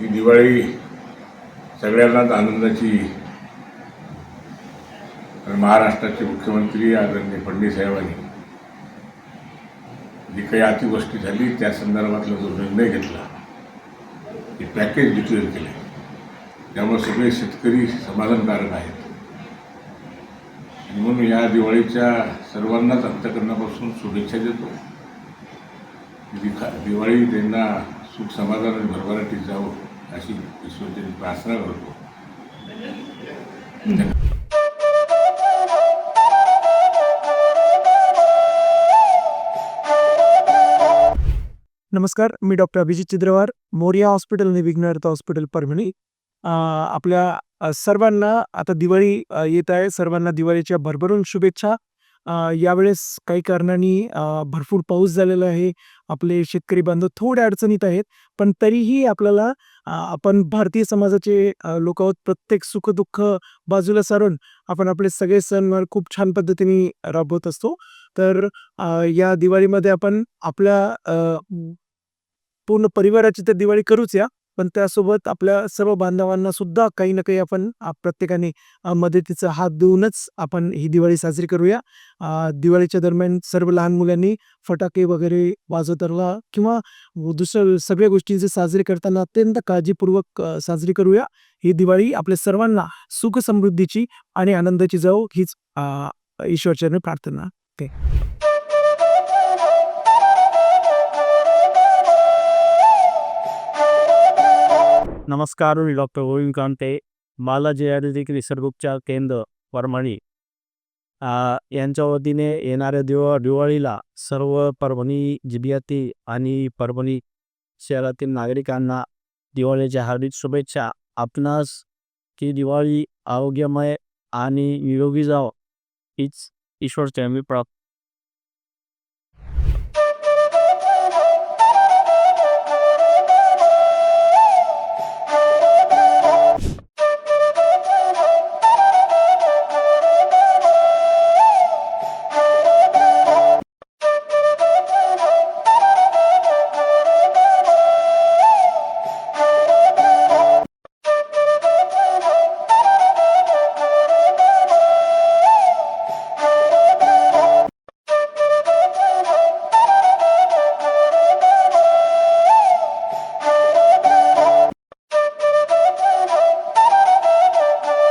ही दिवाळी सगळ्यांनाच आनंदाची महाराष्ट्राचे मुख्यमंत्री आदरणीय फडणवीस साहेबांनी जी काही अतिवृष्टी झाली त्या संदर्भातला जो निर्णय घेतला ते पॅकेज डिक्लेअर केले. त्यामुळे सगळे शेतकरी समाधानकारक आहेत. म्हणून या दिवाळीच्या सर्वांनाच अंतकरणापासून शुभेच्छा देतो. दिखा दिवाळी त्यांना सुख समाधान आणि भरभराटीत जावं. अशी ईश्वरची प्रार्थना करतो. नमस्कार मी डॉक्टर अभिजित चिद्रवार मोरिया हॉस्पिटल आणि विघ्नहर्ता हॉस्पिटल परभणी. आपल्या सर्वांना आता दिवाळी येत आहे. सर्वांना दिवाळीच्या भरभरून शुभेच्छा. यावेळेस काही कारणांनी भरपूर पाऊस झालेला आहे. आपले शेतकरी बांधव थोड्या अडचणीत आहेत पण तरीही आपल्याला आपण भारतीय समाजाचे लोक आहोत प्रत्येक सुखदुःख बाजूला सारून आपण आपले सगळे सणवार खूप छान पद्धतीने राबवत असतो. तर या दिवाळीमध्ये आपण आपल्या पूर्ण परिवाराची तर दिवाळी करूच या पण त्यासोबत आपल्या सर्व बांधवांना सुद्धा काही ना काही आपण प्रत्येकाने मदतीचा हात देऊनच आपण ही दिवाळी साजरी करूया. दिवाळीच्या दरम्यान सर्व लहान मुलांनी फटाके वगैरे वाजवताना किंवा दुसऱ्या सगळ्या गोष्टींचे साजरे करताना अत्यंत काळजीपूर्वक साजरी करूया. ही दिवाळी आपल्या सर्वांना सुख समृद्धीची आणि आनंदाची जाऊ हीच ईश्वरचरणी प्रार्थना. ओके. नमस्कार मी डॉक्टर गोविंद कांते बालाजी आयुर्वेदिक निसर्गोपचार केंद्र परभणी. यांच्या वतीने येणाऱ्या दिवा दिवाळीला सर्व परभणी जिल्ह्यातील आणि परभणी शहरातील नागरिकांना दिवाळीच्या हार्दिक शुभेच्छा. आपणास की दिवाळी आरोग्यमय आणि निरोगी जाव हीच ईश्वर मी प्राप्त